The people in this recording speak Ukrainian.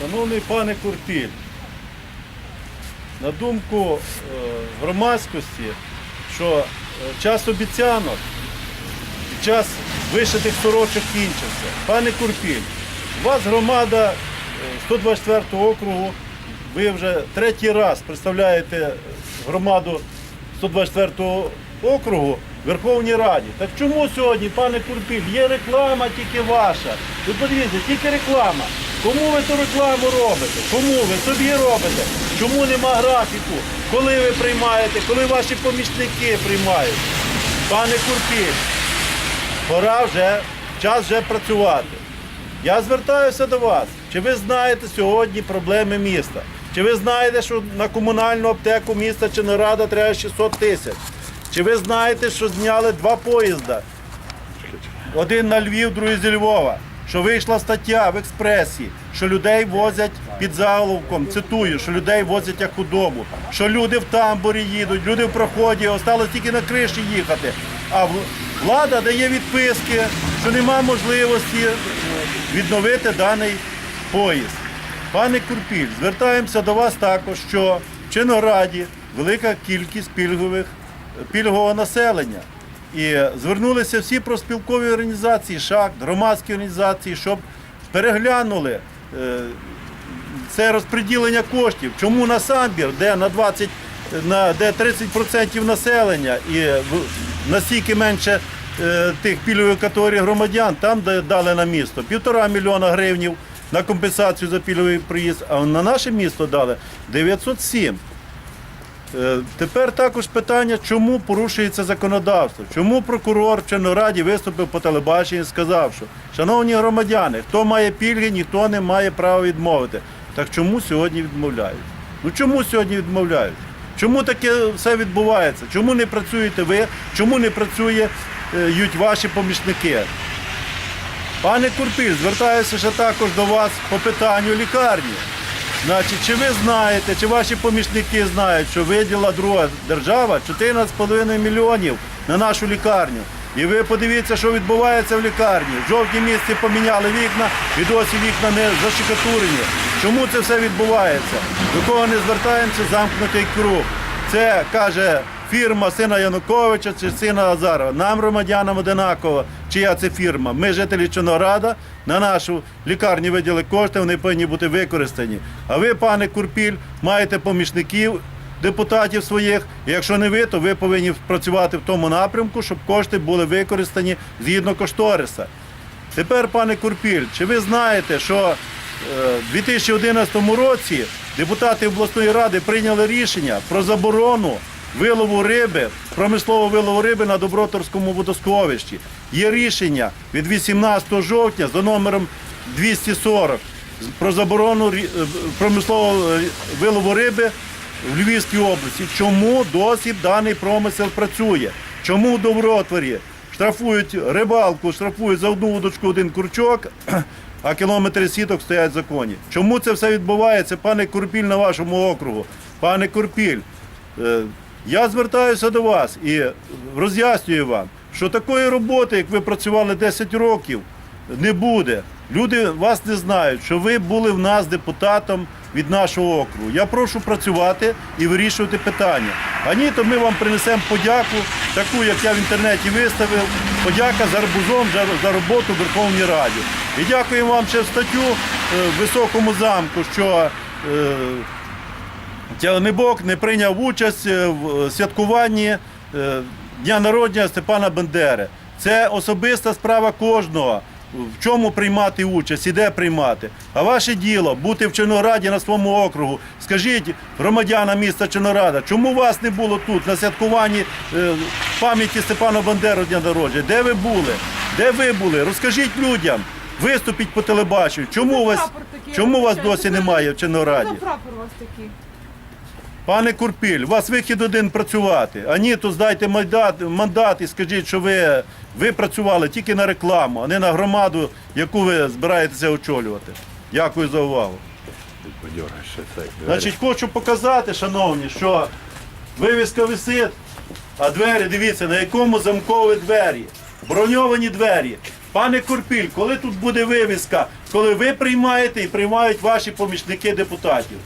Шановний пане Курпіль, на думку е, громадськості, що е, час обіцянок час вишитих сорочок кінчився. Пане Курпіль, у вас громада е, 124 округу, ви вже третій раз представляєте громаду 124 округу в Верховній Раді. Так чому сьогодні, пане Курпіль, є реклама тільки ваша? Ви подивіться, тільки реклама. Кому ви ту рекламу робите? Кому ви собі робите? Чому нема графіку? Коли ви приймаєте, коли ваші помічники приймають? Пане Курпіль, пора вже, час вже працювати. Я звертаюся до вас. Чи ви знаєте сьогодні проблеми міста? Чи ви знаєте, що на комунальну аптеку міста Чинорада треба 600 тисяч? Чи ви знаєте, що зняли два поїзда? Один на Львів, другий зі Львова. Що вийшла стаття в експресі, що людей возять під заголовком, цитую, що людей возять як худобу, що люди в тамбурі їдуть, люди в проході, осталось тільки на криші їхати. А в- влада дає відписки, що нема можливості відновити даний поїзд. Пане Курпіль, звертаємося до вас також, що в Чинограді велика кількість пільгових, пільгового населення. І звернулися всі проспілкові організації, ШАК, громадські організації, щоб переглянули е, це розподілення коштів. Чому на самбір, де на 20, на де 30% населення і настільки менше е, тих пільгових категорій громадян, там де дали на місто півтора мільйона гривнів на компенсацію за пільговий проїзд, а на наше місто дали 907. Е, Тепер також питання, чому порушується законодавство, чому прокурор в Чернораді виступив по телебаченню і сказав, що шановні громадяни, хто має пільги, ніхто не має права відмовити. Так чому сьогодні відмовляють? Ну чому сьогодні відмовляють? Чому таке все відбувається? Чому не працюєте ви? Чому не працюють ваші помічники? Пане Курпіль, звертаюся ще також до вас по питанню лікарні. Значить, чи ви знаєте, чи ваші помічники знають, що виділа друга держава 14,5 мільйонів на нашу лікарню. І ви подивіться, що відбувається в лікарні. В жовтні місяці поміняли вікна і досі вікна не зашикатурені. Чому це все відбувається? До кого не звертаємося, замкнутий круг. Це каже фірма сина Януковича чи сина Азарова. Нам, громадянам, одинаково, чия це фірма. Ми, жителі Чорнограда, на нашу лікарню виділи кошти, вони повинні бути використані. А ви, пане Курпіль, маєте помічників. Депутатів своїх, якщо не ви, то ви повинні працювати в тому напрямку, щоб кошти були використані згідно кошториса. Тепер, пане Курпіль, чи ви знаєте, що е, в 2011 році депутати обласної ради прийняли рішення про заборону вилову риби, промислового вилову риби на Доброторському водосховищі? Є рішення від 18 жовтня за номером 240 про заборону е, промислового е, вилову риби в Львівській області. Чому досі даний промисел працює? Чому в Добротворі штрафують рибалку, штрафують за одну удочку один курчок, а кілометри сіток стоять в законі? Чому це все відбувається, пане Курпіль, на вашому округу? Пане Курпіль, е, я звертаюся до вас і роз'яснюю вам, що такої роботи, як ви працювали 10 років, не буде. Люди вас не знають, що ви були в нас депутатом від нашого округу. Я прошу працювати і вирішувати питання. А ні, то ми вам принесемо подяку, таку, як я в інтернеті виставив. Подяка за арбузом за, за роботу в Верховній Раді. І дякуємо вам ще статтю е, в високому замку, що е, Тягнебок не прийняв участь е, в святкуванні е, Дня народження Степана Бендери. Це особиста справа кожного. В чому приймати участь і де приймати. А ваше діло бути в Чорнограді на своєму округу. Скажіть громадянам міста Чорнограда, чому вас не було тут на святкуванні е, пам'яті Степана Бандери Дня народження? Де ви були? Де ви були? Розкажіть людям. Виступіть по телебаченню. Чому вас, чому вас досі немає в Чорнограді? Прапор у вас такий? Пане Курпіль, у вас вихід один працювати. А ні, то здайте мандат, мандат і скажіть, що ви, ви працювали тільки на рекламу, а не на громаду, яку ви збираєтеся очолювати. Дякую за увагу. Значить, хочу показати, шановні, що вивіска висить, а двері, дивіться, на якому замкові двері, броньовані двері. Пане Курпіль, коли тут буде вивіска, коли ви приймаєте і приймають ваші помічники депутатів?